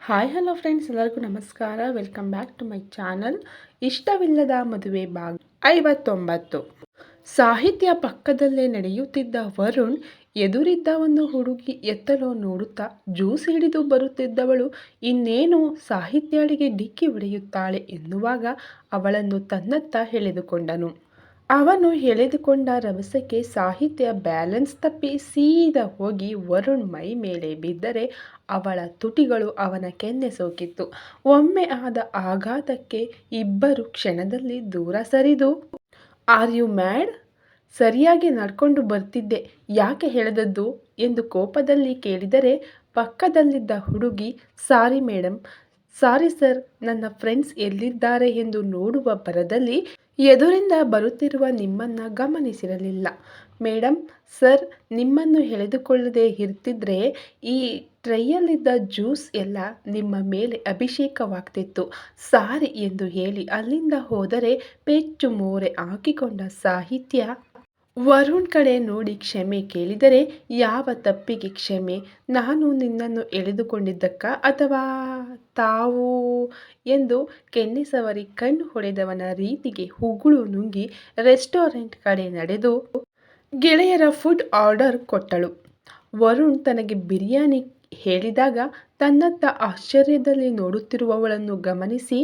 Hi hello friends ಎಲ್ಲರಿಗೂ ನಮಸ್ಕಾರ. Welcome back to my channel ಇಷ್ಟವಿಲ್ಲದ ಮದುವೆ ಭಾಗ ಐವತ್ತೊಂಬತ್ತು. ಸಾಹಿತ್ಯ ಪಕ್ಕದಲ್ಲೇ ನಡೆಯುತ್ತಿದ್ದ ವರುಣ್ ಎದುರಿದ್ದ ಒಂದು ಹುಡುಗಿ ಎತ್ತಲು ನೋಡುತ್ತಾ ಜ್ಯೂಸ್ ಹಿಡಿದು ಬರುತ್ತಿದ್ದವಳು ಇನ್ನೇನು ಸಾಹಿತ್ಯಳಿಗೆ ಡಿಕ್ಕಿ ಹೊಡೆಯುತ್ತಾಳೆ ಎನ್ನುವಾಗ ಅವಳನ್ನು ತನ್ನತ್ತ ಎಳೆದುಕೊಂಡನು. ಅವನು ಎಳೆದುಕೊಂಡ ರಭಸಕ್ಕೆ ಸಾಹಿತ್ಯ ಬ್ಯಾಲೆನ್ಸ್ ತಪ್ಪಿ ಸೀದಾ ಹೋಗಿ ವರುಣ್ ಮೈ ಮೇಲೆ ಬಿದ್ದರೆ ಅವಳ ತುಟಿಗಳು ಅವನ ಕೆನ್ನೆ ಸೋಕಿತ್ತು. ಒಮ್ಮೆ ಆದ ಆಘಾತಕ್ಕೆ ಇಬ್ಬರು ಕ್ಷಣದಲ್ಲಿ ದೂರ ಸರಿದು, ಆರ್ ಯು ಮ್ಯಾಡ್? ಸರಿಯಾಗಿ ನಡ್ಕೊಂಡು ಬರ್ತಿದ್ದೆ, ಯಾಕೆ ಹೇಳದದ್ದು ಎಂದು ಕೋಪದಲ್ಲಿ ಕೇಳಿದರೆ ಪಕ್ಕದಲ್ಲಿದ್ದ ಹುಡುಗಿ, ಸಾರಿ ಮೇಡಮ್ ಸಾರಿ ಸರ್, ನನ್ನ ಫ್ರೆಂಡ್ಸ್ ಎಲ್ಲಿದ್ದಾರೆ? ಎಂದು ನೋಡುವ ಬರದಲ್ಲಿ ಎದುರಿಂದ ಬರುತ್ತಿರುವ ನಿಮ್ಮನ್ನು ಗಮನಿಸಿರಲಿಲ್ಲ. ಮೇಡಮ್ ಸರ್, ನಿಮ್ಮನ್ನು ಎಳೆದುಕೊಳ್ಳದೆ ಇರ್ತಿದ್ರೆ ಈ ಟ್ರೈಯಲ್ಲಿದ್ದ ಜ್ಯೂಸ್ ಎಲ್ಲ ನಿಮ್ಮ ಮೇಲೆ ಅಭಿಷೇಕವಾಗ್ತಿತ್ತು. ಸಾರಿ ಎಂದು ಹೇಳಿ ಅಲ್ಲಿಂದ ಹೋದರೆ ಪೆಚ್ಚು ಮೋರೆ ಹಾಕಿಕೊಂಡ ಸಾಹಿತ್ಯ ವರುಣ್ ಕಡೆ ನೋಡಿ ಕ್ಷಮೆ ಕೇಳಿದರೆ ಯಾವ ತಪ್ಪಿಗೆ ಕ್ಷಮೆ? ನಾನು ನಿನ್ನನ್ನು ಎಳೆದುಕೊಂಡಿದ್ದಕ್ಕ ಅಥವಾ ತಾವು? ಎಂದು ಕೆನ್ನಿಸವರಿ ಕಣ್ಣು ಹೊಡೆದವನ ರೀತಿಗೆ ಹುಗುಳು ನುಂಗಿ ರೆಸ್ಟೋರೆಂಟ್ ಕಡೆ ನಡೆದು ಗೆಳೆಯರ ಫುಡ್ ಆರ್ಡರ್ ಕೊಟ್ಟಳು. ವರುಣ್ ತನಗೆ ಬಿರಿಯಾನಿ ಹೇಳಿದಾಗ ತನ್ನತ್ತ ಆಶ್ಚರ್ಯದಲ್ಲಿ ನೋಡುತ್ತಿರುವವಳನ್ನು ಗಮನಿಸಿ,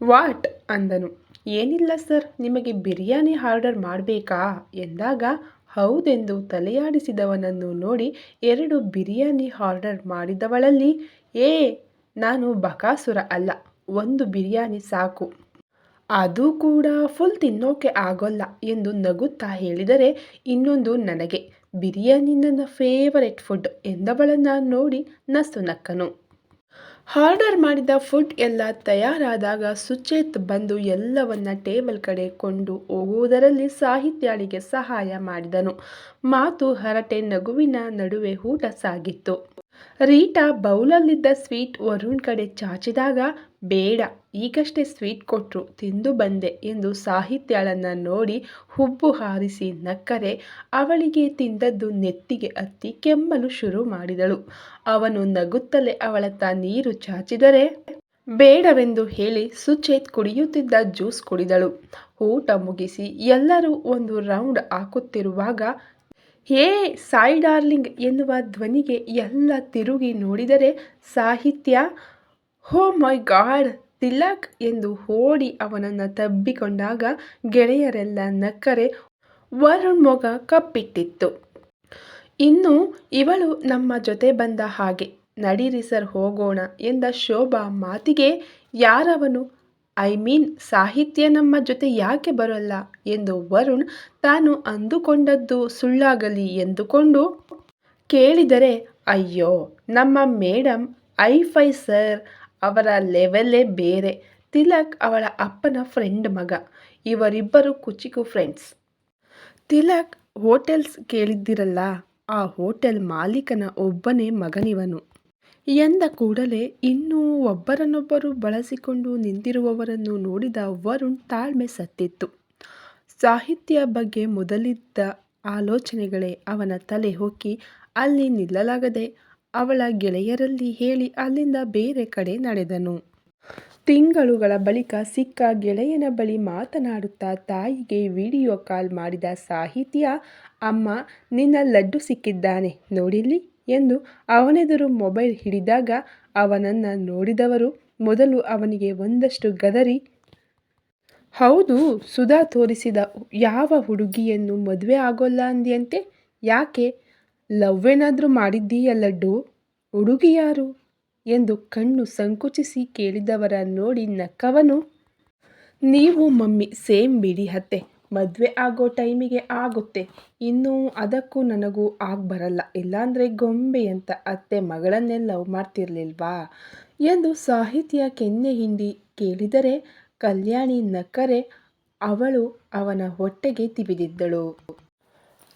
ವಾಟ್? ಅಂದನು. ಏನಿಲ್ಲ ಸರ್, ನಿಮಗೆ ಬಿರಿಯಾನಿ ಆರ್ಡರ್ ಮಾಡಬೇಕಾ? ಎಂದಾಗ, ಹೌದೆಂದು ತಲೆಯಾಡಿಸಿದವನನ್ನು ನೋಡಿ ಎರಡು ಬಿರಿಯಾನಿ ಆರ್ಡರ್ ಮಾಡಿದವಳಲ್ಲಿ, ಏ, ನಾನು ಬಕಾಸುರ ಅಲ್ಲ, ಒಂದು ಬಿರಿಯಾನಿ ಸಾಕು. ಅದು ಕೂಡ ಫುಲ್ ತಿನ್ನೋಕೆ ಆಗೋಲ್ಲ ಎಂದು ನಗುತ್ತಾ ಹೇಳಿದರೆ ಇನ್ನೊಂದು ನನಗೆ, ಬಿರಿಯಾನಿ ನನ್ನ ಫೇವರೆಟ್ ಫುಡ್ ಎಂದವಳನ್ನು ನೋಡಿ ನಸು ನಕ್ಕನು ಆರ್ಡರ್ ಮಾಡಿದ ಫುಡ್ ಎಲ್ಲ ತಯಾರಾದಾಗ ಸುಚೇತ್ ಬಂದು ಎಲ್ಲವನ್ನ ಟೇಬಲ್ ಕಡೆ ಕೊಂಡು ಹೋಗುವುದರಲ್ಲಿ ಸಾಹಿತ್ಯಾಳಿಗೆ ಸಹಾಯ ಮಾಡಿದನು. ಮಾತು ಹರಟೆ ನಗುವಿನ ನಡುವೆ ಊಟ ಸಾಗಿತ್ತು. ರೀಟಾ ಬೌಲಲ್ಲಿದ್ದ ಸ್ವೀಟ್ ವರುಣ್ ಕಡೆ ಚಾಚಿದಾಗ ಬೇಡ, ಈಗಷ್ಟೇ ಸ್ವೀಟ್ ಕೊಟ್ಟರು ತಿಂದು ಬಂದೆ ಎಂದು ಸಾಹಿತ್ಯಳನ್ನು ನೋಡಿ ಹುಬ್ಬು ಹಾರಿಸಿ ನಕ್ಕರೆ, ಅವಳಿಗೆ ತಿಂದದ್ದು ನೆತ್ತಿಗೆ ಹತ್ತಿ ಕೆಮ್ಮಲು ಶುರು ಮಾಡಿದಳು. ಅವನು ನಗುತ್ತಲೇ ಅವಳತ್ತ ನೀರು ಚಾಚಿದರೆ ಬೇಡವೆಂದು ಹೇಳಿ ಸುಚೇತ್ ಕುಡಿಯುತ್ತಿದ್ದ ಜ್ಯೂಸ್ ಕುಡಿದಳು. ಊಟ ಮುಗಿಸಿ ಎಲ್ಲರೂ ಒಂದು ರೌಂಡ್ ಹಾಕುತ್ತಿರುವಾಗ, ಹೇ ಸಾಯಿ ಡಾರ್ಲಿಂಗ್ ಎನ್ನುವ ಧ್ವನಿಗೆ ಎಲ್ಲ ತಿರುಗಿ ನೋಡಿದರೆ ಸಾಹಿತ್ಯ ಹೋ ಮೈ ಗಾಡ್. ತಿಲಕ್ ಎಂದು ಓಡಿ ಅವನನ್ನು ತಬ್ಬಿಕೊಂಡಾಗ ಗೆಳೆಯರೆಲ್ಲ ನಕ್ಕರೆ ವರುಣ್ ಮೊಗ ಕಪ್ಪಿಟ್ಟಿತ್ತು. ಇನ್ನು ಇವಳು ನಮ್ಮ ಜೊತೆ ಬಂದ ಹಾಗೆ ನಡೀರಿ ಸರ್ ಹೋಗೋಣ ಎಂದ ಶೋಭಾ ಮಾತಿಗೆ, ಯಾರವನು? ಐ ಮೀನ್ ಸಾಹಿತ್ಯ ನಮ್ಮ ಜೊತೆ ಯಾಕೆ ಬರೋಲ್ಲ ಎಂದು ವರುಣ್ ತಾನು ಅಂದುಕೊಂಡದ್ದು ಸುಳ್ಳಾಗಲಿ ಎಂದುಕೊಂಡು ಕೇಳಿದರೆ, ಅಯ್ಯೋ, ನಮ್ಮ ಮೇಡಮ್ ಐ ಫೈ ಸರ್ ಅವರ ಲೆವೆಲ್ಲೇ ಬೇರೆ. ತಿಲಕ್ ಅವಳ ಅಪ್ಪನ ಫ್ರೆಂಡ್ ಮಗ. ಇವರಿಬ್ಬರು ಕುಚಿಕು ಫ್ರೆಂಡ್ಸ್. ತಿಲಕ್ ಹೋಟೆಲ್ಸ್ ಕೇಳಿದ್ದಿರಲ್ಲ, ಆ ಹೋಟೆಲ್ ಮಾಲೀಕನ ಒಬ್ಬನೇ ಮಗನಿವನು. ಎಂದ ಕೂಡಲೇ ಇನ್ನೂ ಒಬ್ಬರನ್ನೊಬ್ಬರು ಬಳಸಿಕೊಂಡು ನಿಂತಿರುವವರನ್ನು ನೋಡಿದ ವರುಣ್ ತಾಳ್ಮೆ ಸತ್ತಿತ್ತು. ಸಾಹಿತ್ಯ ಬಗ್ಗೆ ಮೊದಲಿದ್ದ ಆಲೋಚನೆಗಳೇ ಅವನ ತಲೆ ಹೊಕ್ಕಿ ಅಲ್ಲಿ ನಿಲ್ಲಲಾಗದೆ ಅವಳ ಗೆಳೆಯರಲ್ಲಿ ಹೇಳಿ ಅಲ್ಲಿಂದ ಬೇರೆ ಕಡೆ ನಡೆದನು. ತಿಂಗಳುಗಳ ಬಳಿಕ ಸಿಕ್ಕ ಗೆಳೆಯನ ಬಳಿ ಮಾತನಾಡುತ್ತಾ ತಾಯಿಗೆ ವಿಡಿಯೋ ಕಾಲ್ ಮಾಡಿದ ಸಾಹಿತ್ಯ, ಅಮ್ಮ, ನಿನ್ನ ಲಡ್ಡು ಸಿಕ್ಕಿದ್ದಾನೆ, ನೋಡಿಲ್ಲಿ? ಎಂದು ಅವನೆದುರು ಮೊಬೈಲ್ ಹಿಡಿದಾಗ ಅವನನ್ನು ನೋಡಿದವರು ಮೊದಲು ಅವನಿಗೆ ಒಂದಷ್ಟು ಗದರಿ, ಹೌದು, ಸುಧಾ ತೋರಿಸಿದ ಯಾವ ಹುಡುಗಿಯನ್ನು ಮದುವೆ ಆಗೋಲ್ಲ ಅಂದ್ಯಂತೆ? ಯಾಕೆ? ಲವ್ ಏನಾದರೂ ಮಾಡಿದ್ದೀಯ ಲಡ್ಡು? ಹುಡುಗಿ ಯಾರು ಎಂದು ಕಣ್ಣು ಸಂಕುಚಿಸಿ ಕೇಳಿದವರ ನೋಡಿ ನಕ್ಕವನು, ನೀವು ಮಮ್ಮಿ, ಸೇಮ್ ಬಿಡಿ ಹತ್ತೆ ಮದುವೆ ಆಗೋ ಟೈಮಿಗೆ ಆಗುತ್ತೆ. ಇನ್ನು ಅದಕ್ಕೂ ನನಗೂ ಆಗ ಬರಲ್ಲ. ಇಲ್ಲಾಂದರೆ ಗೊಂಬೆ ಅಂತ ಅತ್ತೆ ಮಗಳನ್ನೇ ಲವ್ ಮಾಡ್ತಿರ್ಲಿಲ್ವಾ? ಎಂದು ಸಾಹಿತ್ಯ ಕೆನ್ನೆ ಹಿಂಡಿ ಕೇಳಿದರೆ ಕಲ್ಯಾಣಿ ನಕ್ಕರೆ, ಅವಳು ಅವನ ಹೊಟ್ಟೆಗೆ ತಿವಿದಿದ್ದಳು.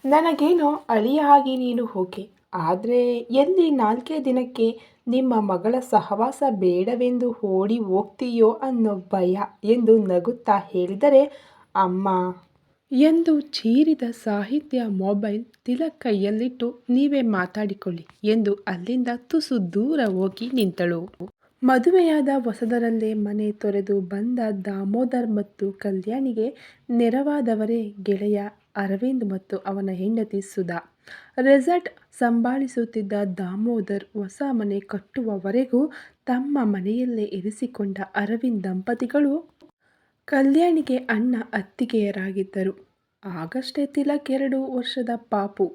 ನನಗೇನೋ ಅಳಿಯ ಹಾಗೆ ನೀನು ಹೋಗೆ. ಆದರೆ ಎಲ್ಲಿ ನಾಲ್ಕೇ ದಿನಕ್ಕೆ ನಿಮ್ಮ ಮಗಳ ಸಹವಾಸ ಬೇಡವೆಂದು ಓಡಿ ಹೋಗ್ತೀಯೋ ಅನ್ನೋ ಭಯ ಎಂದು ನಗುತ್ತಾ ಹೇಳಿದರೆ, ಅಮ್ಮ. ಎಂದು ಚೀರಿದ ಸಾಹಿತ್ಯ ಮೊಬೈಲ್ ತಿಲಕ್ ಕೈಯಲ್ಲಿಟ್ಟು ನೀವೇ ಮಾತಾಡಿಕೊಳ್ಳಿ ಎಂದು ಅಲ್ಲಿಂದ ತುಸು ದೂರ ಹೋಗಿ ನಿಂತಳು. ಮದುವೆಯಾದ ಹೊಸದರಲ್ಲೇ ಮನೆ ತೊರೆದು ಬಂದ ದಾಮೋದರ್ ಮತ್ತು ಕಲ್ಯಾಣಿಗೆ ನೆರವಾದವರೇ ಗೆಳೆಯ ಅರವಿಂದ್ ಮತ್ತು ಅವನ ಹೆಂಡತಿ ಸುಧಾ. ರೆಸಾರ್ಟ್ ಸಂಭಾಳಿಸುತ್ತಿದ್ದ ದಾಮೋದರ್ ಹೊಸ ಮನೆ ಕಟ್ಟುವವರೆಗೂ ತಮ್ಮ ಮನೆಯಲ್ಲೇ ಇರಿಸಿಕೊಂಡ ಅರವಿಂದ್ ದಂಪತಿಗಳು ಕಲ್ಯಾಣಿಗೆ ಅಣ್ಣ ಅತ್ತಿಗೆಯರಾಗಿದ್ದರು. ಆಗಷ್ಟೇ ತಿಲಕ್ ಎರಡು ವರ್ಷದ ಪಾಪು.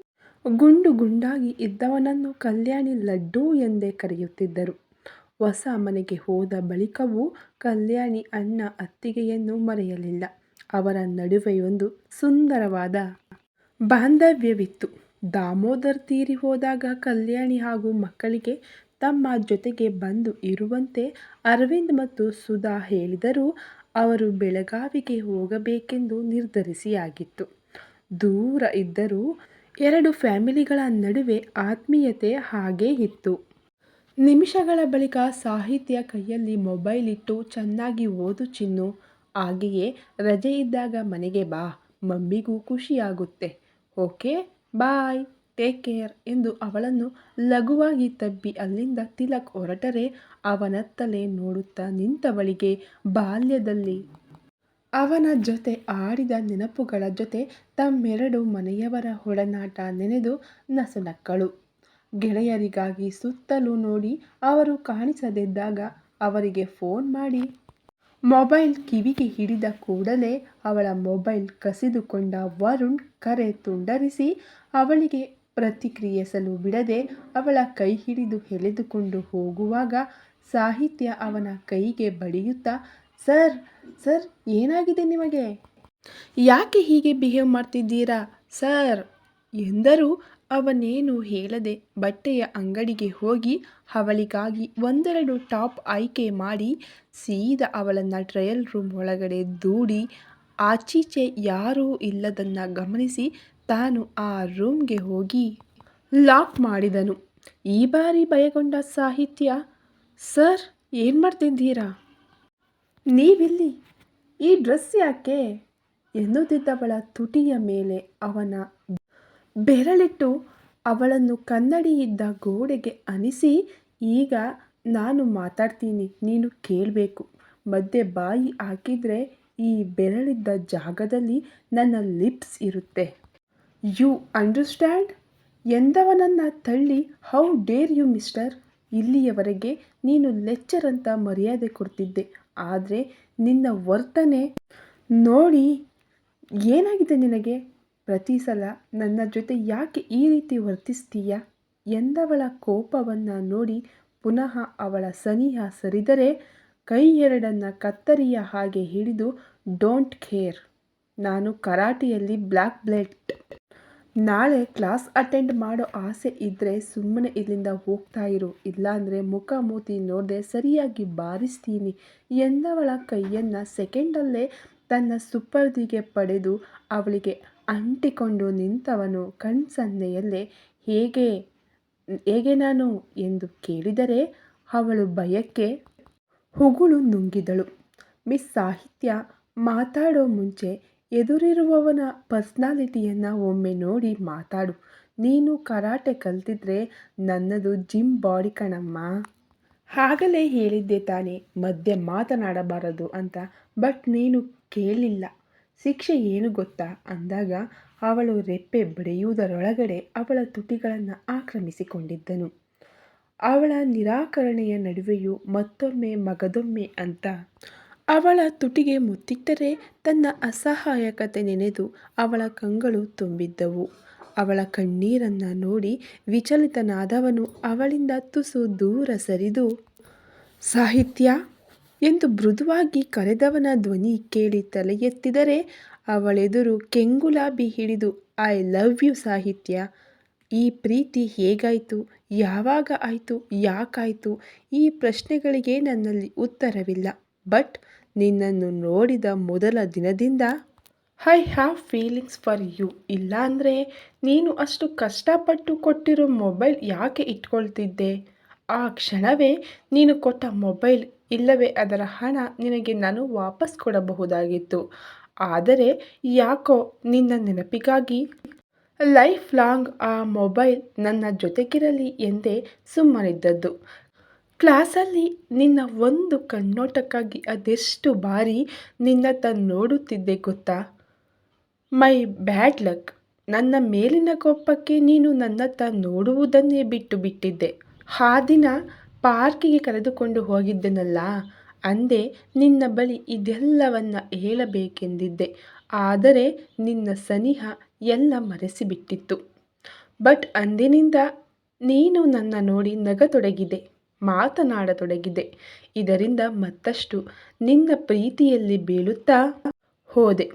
ಗುಂಡು ಗುಂಡಾಗಿ ಇದ್ದವನನ್ನು ಕಲ್ಯಾಣಿ ಲಡ್ಡು ಎಂದೇ ಕರೆಯುತ್ತಿದ್ದರು. ಹೊಸ ಮನೆಗೆ ಹೋದ ಬಳಿಕವೂ ಕಲ್ಯಾಣಿ ಅಣ್ಣ ಅತ್ತಿಗೆಯನ್ನು ಮರೆಯಲಿಲ್ಲ. ಅವರ ನಡುವೆ ಒಂದು ಸುಂದರವಾದ ಬಾಂಧವ್ಯವಿತ್ತು. ದಾಮೋದರ್ ತೀರಿ ಹೋದಾಗ ಕಲ್ಯಾಣಿ ಹಾಗೂ ಮಕ್ಕಳಿಗೆ ತಮ್ಮ ಜೊತೆಗೆ ಬಂದು ಇರುವಂತೆ ಅರವಿಂದ್ ಮತ್ತು ಸುಧಾ ಹೇಳಿದರೂ ಅವರು ಬೆಳಗಾವಿಗೆ ಹೋಗಬೇಕೆಂದು ನಿರ್ಧರಿಸಿಯಾಗಿತ್ತು. ದೂರ ಇದ್ದರೂ ಎರಡು ಫ್ಯಾಮಿಲಿಗಳ ನಡುವೆ ಆತ್ಮೀಯತೆ ಹಾಗೇ ಇತ್ತು. ನಿಮಿಷಗಳ ಬಳಿಕ ಸಾಹಿತ್ಯ ಕೈಯಲ್ಲಿ ಮೊಬೈಲ್ ಇಟ್ಟು ಚೆನ್ನಾಗಿ ಓದು ಚಿನ್ನು. ಹಾಗೆಯೇ ರಜೆ ಇದ್ದಾಗ ಮನೆಗೆ ಬಾ. ಮಮ್ಮಿಗೂ ಖುಷಿಯಾಗುತ್ತೆ. ಓಕೆ, ಬಾಯ್, ಟೇಕ್ ಕೇರ್ ಎಂದು ಅವಳನ್ನು ಲಘುವಾಗಿ ತಬ್ಬಿ ಅಲ್ಲಿಂದ ತಿಲಕ್ ಹೊರಟರೆ ಅವನತ್ತಲೇ ನೋಡುತ್ತಾ ನಿಂತವಳಿಗೆ ಬಾಲ್ಯದಲ್ಲಿ ಅವನ ಜೊತೆ ಆಡಿದ ನೆನಪುಗಳ ಜೊತೆ ತಮ್ಮೆರಡು ಮನೆಯವರ ಒಡನಾಟ ನೆನೆದು ನಸುನಕ್ಕಳು. ಗೆಳೆಯರಿಗಾಗಿ ಸುತ್ತಲೂ ನೋಡಿ ಅವರು ಕಾಣಿಸದಿದ್ದಾಗ ಅವರಿಗೆ ಫೋನ್ ಮಾಡಿ ಮೊಬೈಲ್ ಕಿವಿಗೆ ಹಿಡಿದ ಕೂಡಲೇ ಅವಳ ಮೊಬೈಲ್ ಕಸಿದುಕೊಂಡ ವರುಣ್ ಕರೆ ತುಂಡರಿಸಿ ಅವಳಿಗೆ ಪ್ರತಿಕ್ರಿಯಿಸಲು ಬಿಡದೆ ಅವಳ ಕೈ ಹಿಡಿದು ಎಳೆದುಕೊಂಡು ಹೋಗುವಾಗ ಸಾಹಿತ್ಯ ಅವನ ಕೈಗೆ ಬಡಿಯುತ್ತಾ, ಸರ್ ಸರ್, ಏನಾಗಿದೆ ನಿಮಗೆ? ಯಾಕೆ ಹೀಗೆ ಬಿಹೇವ್ ಮಾಡ್ತಿದ್ದೀರಾ ಸರ್, ಎಂದರು. ಅವನೇನೂ ಹೇಳದೆ ಬಟ್ಟೆಯ ಅಂಗಡಿಗೆ ಹೋಗಿ ಅವಳಿಗಾಗಿ ಒಂದೆರಡು ಟಾಪ್ ಆಯ್ಕೆ ಮಾಡಿ ಸೀದಾ ಅವಳನ್ನು ಟ್ರಯಲ್ ರೂಮ್ ಒಳಗಡೆ ದೂಡಿ ಆಚೀಚೆ ಯಾರೂ ಇಲ್ಲದನ್ನು ಗಮನಿಸಿ ತಾನು ಆ ರೂಮ್ಗೆ ಹೋಗಿ ಲಾಕ್ ಮಾಡಿದನು. ಈ ಬಾರಿ ಭಯಗೊಂಡ ಸಾಹಿತ್ಯ, ಸರ್, ಏನು ಮಾಡ್ತಿದ್ದೀರಾ ನೀವಿಲ್ಲಿ? ಈ ಡ್ರೆಸ್ ಯಾಕೆ? ಎನ್ನುತ್ತಿದ್ದವಳ ತುಟಿಯ ಮೇಲೆ ಅವನ ಬೆರಳಿಟ್ಟು ಅವಳನ್ನು ಕನ್ನಡಿಯಿದ್ದ ಗೋಡೆಗೆ ಅನಿಸಿ, ಈಗ ನಾನು ಮಾತಾಡ್ತೀನಿ, ನೀನು ಕೇಳಬೇಕು ಮಧ್ಯೆ ಬಾಯಿ ಹಾಕಿದರೆ ಈ ಬೆರಳಿದ್ದ ಜಾಗದಲ್ಲಿ ನನ್ನ ಲಿಪ್ಸ್ ಇರುತ್ತೆ. ಯು ಅಂಡರ್ಸ್ಟ್ಯಾಂಡ್ ಎಂದವನನ್ನು ತಳ್ಳಿ, ಹೌ ಡೇರ್ ಯು ಮಿಸ್ಟರ್ ಇಲ್ಲಿಯವರೆಗೆ ನೀನು ಲೆಕ್ಚರ್ ಅಂತ ಮರ್ಯಾದೆ ಕೊಡ್ತಿದ್ದೆ ಆದರೆ ನಿನ್ನ ವರ್ತನೆ ನೋಡಿ ಏನಾಗಿದೆ ನಿನಗೆ? ಪ್ರತಿ ಸಲ ನನ್ನ ಜೊತೆ ಯಾಕೆ ಈ ರೀತಿ ವರ್ತಿಸ್ತೀಯ? ಎಂದವಳ ಕೋಪವನ್ನು ನೋಡಿ ಪುನಃ ಅವಳ ಸನಿಹ ಸರಿದರೆ ಕೈ ಎರಡನ್ನು ಕತ್ತರಿಯ ಹಾಗೆ ಹಿಡಿದು, ಡೋಂಟ್ ಕೇರ್, ನಾನು ಕರಾಟೆಯಲ್ಲಿ ಬ್ಲ್ಯಾಕ್ ಬ್ಲೆಟ್ ನಾಳೆ ಕ್ಲಾಸ್ ಅಟೆಂಡ್ ಮಾಡೋ ಆಸೆ ಇದ್ದರೆ ಸುಮ್ಮನೆ ಇಲ್ಲಿಂದ ಹೋಗ್ತಾ ಇರು, ಇಲ್ಲಾಂದರೆ ಮುಖ ಮೂತಿ ನೋಡದೆ ಸರಿಯಾಗಿ ಬಾರಿಸ್ತೀನಿ ಎಂದವಳ ಕೈಯನ್ನು ಸೆಕೆಂಡಲ್ಲೇ ತನ್ನ ಸುಪರ್ದಿಗೆ ಪಡೆದು ಅವಳಿಗೆ ಅಂಟಿಕೊಂಡು ನಿಂತವನು ಕಣ್ಸನ್ನೆಯಲ್ಲೇ, ಹೇಗೆ ಹೇಗೆ ನಾನು ಎಂದು ಕೇಳಿದರೆ ಅವಳು ಭಯಕ್ಕೆ ಹುಗುಳು ನುಂಗಿದಳು. ಮಿಸ್ ಸಾಹಿತ್ಯ, ಮಾತಾಡೋ ಮುಂಚೆ ಎದುರಿರುವವನ ಪರ್ಸ್ನಾಲಿಟಿಯನ್ನು ಒಮ್ಮೆ ನೋಡಿ ಮಾತಾಡು. ನೀನು ಕರಾಟೆ ಕಲ್ತಿದ್ರೆ ನನ್ನದು ಜಿಮ್ ಬಾಡಿ ಕಣಮ್ಮ. ಆಗಲೇ ಹೇಳಿದ್ದೆ ತಾನೇ, ಮಧ್ಯೆ ಮಾತನಾಡಬಾರದು ಅಂತ, ಬಟ್ ನೀನು ಕೇಳಿಲ್ಲ. ಶಿಕ್ಷೆ ಏನು ಗೊತ್ತಾ ಅಂದಾಗ ಅವಳು ರೆಪ್ಪೆ ಬಡಿಯುವುದರೊಳಗಡೆ ಅವಳ ತುಟಿಗಳನ್ನು ಆಕ್ರಮಿಸಿಕೊಂಡಿದ್ದನು. ಅವಳ ನಿರಾಕರಣೆಯ ನಡುವೆಯೂ ಮತ್ತೊಮ್ಮೆ ಮಗದೊಮ್ಮೆ ಅಂತ ಅವಳ ತುಟಿಗೆ ಮುತ್ತಿಟ್ಟರೆ ತನ್ನ ಅಸಹಾಯಕತೆ ನೆನೆದು ಅವಳ ಕಂಗಳು ತುಂಬಿದ್ದವು. ಅವಳ ಕಣ್ಣೀರನ್ನ ನೋಡಿ ವಿಚಲಿತನಾದವನು ಅವಳಿಂದ ತುಸು ದೂರ ಸರಿದು, ಸಾಹಿತ್ಯ ಎಂದು ಮೃದುವಾಗಿ ಕರೆದವನ ಧ್ವನಿ ಕೇಳಿ ತಲೆಯೆತ್ತಿದರೆ ಅವಳೆದುರು ಕೆಂಗುಲಾಬಿ ಹಿಡಿದು, ಐ ಲವ್ ಯು ಸಾಹಿತ್ಯ. ಈ ಪ್ರೀತಿ ಹೇಗಾಯಿತು, ಯಾವಾಗ ಆಯಿತು, ಯಾಕಾಯಿತು, ಈ ಪ್ರಶ್ನೆಗಳಿಗೆ ನನ್ನಲ್ಲಿ ಉತ್ತರವಿಲ್ಲ. ಬಟ್ ನಿನ್ನನ್ನು ನೋಡಿದ ಮೊದಲ ದಿನದಿಂದ I have feelings for you ಇಲ್ಲಾಂದರೆ ನೀನು ಅಷ್ಟು ಕಷ್ಟಪಟ್ಟು ಕೊಟ್ಟಿರೋ ಮೊಬೈಲ್ ಯಾಕೆ ಇಟ್ಕೊಳ್ತಿದ್ದೆ? ಆ ಕ್ಷಣವೇ ನೀನು ಕೊಟ್ಟ ಮೊಬೈಲ್ ಇಲ್ಲವೇ ಅದರ ಹಣ ನಿನಗೆ ನಾನು ವಾಪಸ್ ಕೊಡಬಹುದಾಗಿತ್ತು. ಆದರೆ ಯಾಕೋ ನಿನ್ನ ನೆನಪಿಗಾಗಿ ಲೈಫ್ ಲಾಂಗ್ ಆ ಮೊಬೈಲ್ ನನ್ನ ಜೊತೆಗಿರಲಿ ಎಂದೇ ಸುಮ್ಮನಿದ್ದದ್ದು. ಕ್ಲಾಸಲ್ಲಿ ನಿನ್ನ ಒಂದು ಕಣ್ಣೋಟಕ್ಕಾಗಿ ಅದೆಷ್ಟು ಬಾರಿ ನಿನ್ನ ತಂದು ನೋಡುತ್ತಿದ್ದೆ ಗೊತ್ತಾ ಮೈ ಬ್ಯಾಡ್ ಲಕ್ ನನ್ನ ಮೇಲಿನ ಕೋಪಕ್ಕೆ ನೀನು ನನ್ನತ್ತ ನೋಡುವುದನ್ನೇ ಬಿಟ್ಟು ಬಿಟ್ಟಿದ್ದೆ ಆ ದಿನ ಪಾರ್ಕಿಗೆ ಕರೆದುಕೊಂಡು ಹೋಗಿದ್ದೆನಲ್ಲ, ಅಂದೆ ನಿನ್ನ ಬಳಿ ಇದೆಲ್ಲವನ್ನ ಹೇಳಬೇಕೆಂದಿದ್ದೆ. ಆದರೆ ನಿನ್ನ ಸನಿಹ ಎಲ್ಲ ಮರೆಸಿಬಿಟ್ಟಿತ್ತು. ಬಟ್ ಅಂದಿನಿಂದ ನೀನು ನನ್ನ ನೋಡಿ ನಗತೊಡಗಿದೆ, ಮಾತನಾಡತೊಡಗಿದೆ. ಇದರಿಂದ ಮತ್ತಷ್ಟು ನಿನ್ನ ಪ್ರೀತಿಯಲ್ಲಿ ಬೀಳುತ್ತಾ ಹೋದೆ.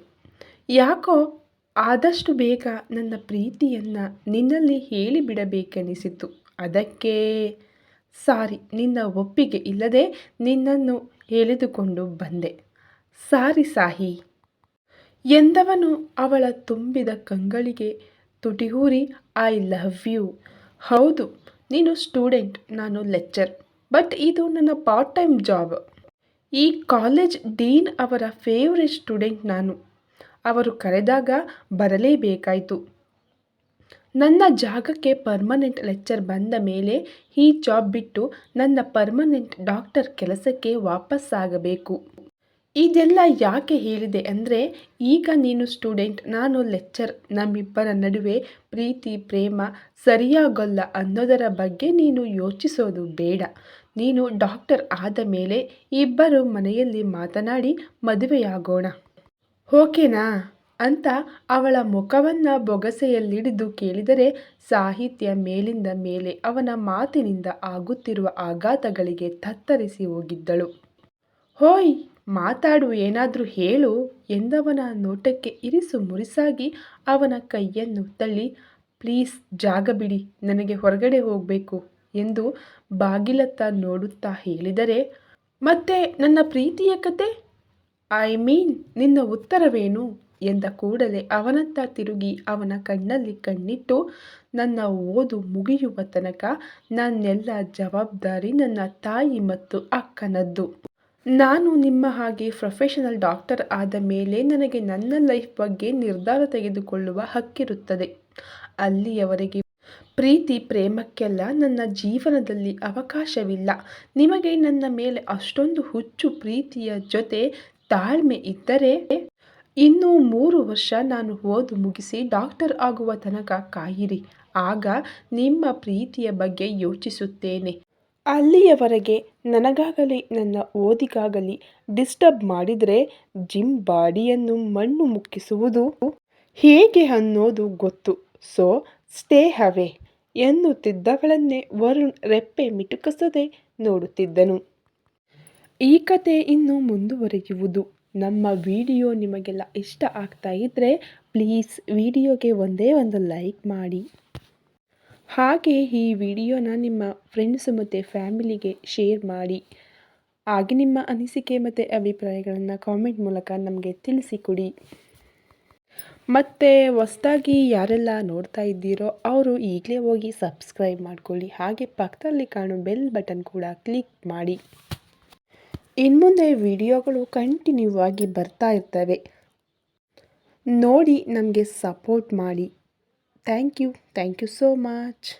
ಯಾಕೋ ಆದಷ್ಟು ಬೇಗ ನನ್ನ ಪ್ರೀತಿಯನ್ನು ನಿನ್ನಲ್ಲಿ ಹೇಳಿಬಿಡಬೇಕೆನಿಸಿತು ಅದಕ್ಕೆ ಸಾರಿ, ನಿನ್ನ ಒಪ್ಪಿಗೆ ಇಲ್ಲದೆ ನಿನ್ನನ್ನು ಎಳೆದುಕೊಂಡು ಬಂದೆ. ಸಾರಿ ಸಾಹಿ. ಎಂದವನು ಅವಳ ತುಂಬಿದ ಕಂಗಳಿಗೆ ತುಟಿಹೂರಿ ಐ ಲವ್ ಯು ಹೌದು, ನೀನು ಸ್ಟೂಡೆಂಟ್, ನಾನು ಲೆಕ್ಚರ್, ಬಟ್ ಇದು ನನ್ನ ಪಾರ್ಟ್ ಟೈಮ್ ಜಾಬ್. ಈ ಕಾಲೇಜ್ ಡೀನ್ ಅವರ ಫೇವ್ರೆಟ್ ಸ್ಟೂಡೆಂಟ್ ನಾನು. ಅವರು ಕರೆದಾಗ ಬರಲೇಬೇಕಾಯಿತು. ನನ್ನ ಜಾಗಕ್ಕೆ ಪರ್ಮನೆಂಟ್ ಲೆಕ್ಚರ್ ಬಂದ ಮೇಲೆ ಈ ಜಾಬ್ ಬಿಟ್ಟು ನನ್ನ ಪರ್ಮನೆಂಟ್ ಡಾಕ್ಟರ್ ಕೆಲಸಕ್ಕೆ ವಾಪಸ್ಸಾಗಬೇಕು. ಇದೆಲ್ಲ ಯಾಕೆ ಹೇಳಿದೆ ಅಂದರೆ, ಈಗ ನೀನು ಸ್ಟೂಡೆಂಟ್ ನಾನು ಲೆಕ್ಚರ್ ನಮ್ಮಿಬ್ಬರ ನಡುವೆ ಪ್ರೀತಿ, ಪ್ರೇಮ ಸರಿಯಾಗಲ್ಲ ಅನ್ನೋದರ ಬಗ್ಗೆ ನೀನು ಯೋಚಿಸೋದು ಬೇಡ. ನೀನು ಡಾಕ್ಟರ್ ಆದ ಮೇಲೆ ಇಬ್ಬರು ಮನೆಯಲ್ಲಿ ಮಾತನಾಡಿ ಮದುವೆಯಾಗೋಣ. ಓಕೆನಾ? ಅಂತ ಅವಳ ಮುಖವನ್ನು ಬೊಗಸೆಯಲ್ಲಿಡಿದು ಕೇಳಿದರೆ ಸಾಹಿತ್ಯ ಮೇಲಿಂದ ಮೇಲೆ ಅವನ ಮಾತಿನಿಂದ ಆಗುತ್ತಿರುವ ಆಘಾತಗಳಿಗೆ ತತ್ತರಿಸಿ ಹೋಗಿದ್ದಳು. ಹೋಯ್, ಮಾತಾಡು, ಏನಾದರೂ ಹೇಳು ಎಂದವನ ನೋಟಕ್ಕೆ ಇರಿಸು ಮುರಿಸಾಗಿ ಅವನ ಕೈಯನ್ನು ತಳ್ಳಿ, ಪ್ಲೀಸ್ ಜಾಗ ಬಿಡಿ, ನನಗೆ ಹೊರಗಡೆ ಹೋಗಬೇಕು ಎಂದು ಬಾಗಿಲತ್ತ ನೋಡುತ್ತಾ ಹೇಳಿದರೆ, ಮತ್ತೆ ನನ್ನ ಪ್ರೀತಿಯ ಕತೆ? ಐ ಮೀನ್ ನಿನ್ನ ಉತ್ತರವೇನು? ಎಂದ ಕೂಡಲೇ ಅವನತ್ತ ತಿರುಗಿ ಅವನ ಕಣ್ಣಲ್ಲಿ ಕಣ್ಣಿಟ್ಟು, ನನ್ನ ಓದು ಮುಗಿಯುವ ತನಕ ನನ್ನೆಲ್ಲ ಜವಾಬ್ದಾರಿ ನನ್ನ ತಾಯಿ ಮತ್ತು ಅಕ್ಕನದ್ದು. ನಾನು ನಿಮ್ಮ ಹಾಗೆ ಪ್ರೊಫೆಷನಲ್ ಡಾಕ್ಟರ್ ಆದ ಮೇಲೆ ನನಗೆ ನನ್ನ ಲೈಫ್ ಬಗ್ಗೆ ನಿರ್ಧಾರ ತೆಗೆದುಕೊಳ್ಳುವ ಹಕ್ಕಿರುತ್ತದೆ. ಅಲ್ಲಿಯವರೆಗೆ ಪ್ರೀತಿ ಪ್ರೇಮಕ್ಕೆಲ್ಲ ನನ್ನ ಜೀವನದಲ್ಲಿ ಅವಕಾಶವಿಲ್ಲ. ನಿಮಗೆ ನನ್ನ ಮೇಲೆ ಅಷ್ಟೊಂದು ಹುಚ್ಚು ಪ್ರೀತಿಯ ಜೊತೆ ತಾಳ್ಮೆ ಇದ್ದರೆ ಇನ್ನು ಮೂರು ವರ್ಷ ನಾನು ಓದು ಮುಗಿಸಿ ಡಾಕ್ಟರ್ ಆಗುವ ತನಕ ಕಾಯಿರಿ. ಆಗ ನಿಮ್ಮ ಪ್ರೀತಿಯ ಬಗ್ಗೆ ಯೋಚಿಸುತ್ತೇನೆ. ಅಲ್ಲಿಯವರೆಗೆ ನನಗಾಗಲಿ, ನನ್ನ ಓದಿಗಾಗಲಿ ಡಿಸ್ಟರ್ಬ್ ಮಾಡಿದರೆ ಜಿಮ್ ಬಾಡಿಯನ್ನು ಮಣ್ಣು ಮುಕ್ಕಿಸುವುದು ಹೇಗೆ ಅನ್ನೋದು ಗೊತ್ತು. ಸೊ, ಸ್ಟೇ ಹವೆ ಎನ್ನುತ್ತಿದ್ದವಳನ್ನೇ ವರುಣ್ ರೆಪ್ಪೆ ಮಿಟುಕಿಸದೆ ನೋಡುತ್ತಿದ್ದನು. ಈ ಕತೆ ಇನ್ನು ಮುಂದುವರಿಯುವುದು. ನಮ್ಮ ವಿಡಿಯೋ ನಿಮಗೆಲ್ಲ ಇಷ್ಟ ಆಗ್ತಾ ಇದ್ದರೆ ಪ್ಲೀಸ್ ವಿಡಿಯೋಗೆ ಒಂದೇ ಒಂದು ಲೈಕ್ ಮಾಡಿ. ಹಾಗೆ ಈ ವಿಡಿಯೋನ ನಿಮ್ಮ ಫ್ರೆಂಡ್ಸ್ ಮತ್ತು ಫ್ಯಾಮಿಲಿಗೆ ಶೇರ್ ಮಾಡಿ. ಹಾಗೆ ನಿಮ್ಮ ಅನಿಸಿಕೆ ಮತ್ತು ಅಭಿಪ್ರಾಯಗಳನ್ನು ಕಾಮೆಂಟ್ ಮೂಲಕ ನಮಗೆ ತಿಳಿಸಿಕೊಡಿ. ಮತ್ತು ಹೊಸ್ದಾಗಿ ಯಾರೆಲ್ಲ ನೋಡ್ತಾ ಇದ್ದೀರೋ ಅವರು ಈಗಲೇ ಹೋಗಿ ಸಬ್ಸ್ಕ್ರೈಬ್ ಮಾಡಿಕೊಳ್ಳಿ. ಹಾಗೆ ಪಕ್ಕದಲ್ಲಿ ಕಾಣೋ ಬೆಲ್ ಬಟನ್ ಕೂಡ ಕ್ಲಿಕ್ ಮಾಡಿ. ಇನ್ಮುಂದೆ ವಿಡಿಯೋಗಳು ಕಂಟಿನ್ಯೂ ಆಗಿ ಬರ್ತಾ ಇರ್ತವೆ. ನೋಡಿ, ನಮಗೆ ಸಪೋರ್ಟ್ ಮಾಡಿ. Thank you. Thank you so much.